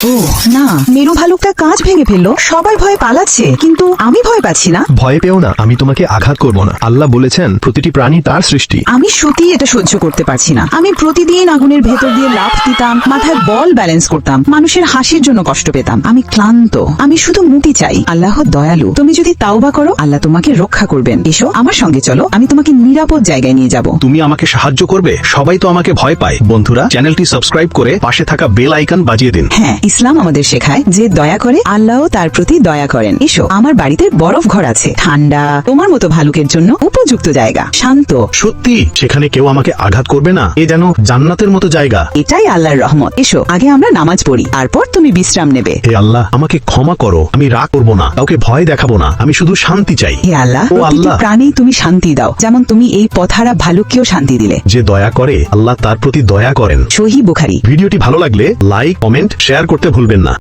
ও না মেরু ভালুকটা কাঁচ ভেঙে ফেলল। সবাই ভয় পালাচ্ছে কিন্তু আমি ভয় পাচ্ছি না। ভয় পেও না আমি তোমাকে আঘাত করব না। আল্লাহ বলেছেন প্রতিটি প্রাণী তার সৃষ্টি। আমি সত্যি এটা সহ্য করতে পারছি না। আমি প্রতিদিন আগুনের ভেতর দিয়ে লাফ দিতাম মাথায় বল ব্যালেন্স করতাম মানুষের হাসির জন্য কষ্ট পেতাম। আমি ক্লান্ত আমি শুধু মুক্তি চাই। আল্লাহ দয়ালু তুমি যদি তাওবা করো আল্লাহ তোমাকে রক্ষা করবেন। এসো আমার সঙ্গে চলো আমি তোমাকে নিরাপদ জায়গায় নিয়ে যাব। তুমি আমাকে সাহায্য করবে? সবাই তো আমাকে ভয় পায়। বন্ধুরা চ্যানেলটি সাবস্ক্রাইব করে পাশে থাকা বেল আইকন বাজিয়ে দিন। হ্যাঁ ইসলাম আমাদের শেখায় যে দয়া করে আল্লাহও তার প্রতি দয়া করেন। এসো আমার বাড়িতে বরফ ঘর আছে। ঠান্ডা তোমার মতো ভালুকের জন্য উপযুক্ত জায়গা। শান্ত। সত্যি সেখানে কেউ আমাকে আঘাত করবে না? এ যেন জান্নাতের মতো জায়গা। এটাই আল্লাহর রহমত। এসো আগে আমরা নামাজ পড়ি তারপর তুমি বিশ্রাম নেবে। হে আল্লাহ আমাকে ক্ষমা করো। আমি রাগ করব না কাউকে ভয় দেখাবো না। আমি শুধু শান্তি চাই। হে আল্লাহ ও আল্লাহ। প্রাণী তুমি শান্তি দাও। যেমন তুমি এই পথারা ভালুককেও শান্তি দিলে। যে দয়া করে আল্লাহ তার প্রতি দয়া করেন। সহি বুখারি। ভিডিওটি ভালো লাগলে লাইক কমেন্ট শেয়ার করতে ভুলবেন না।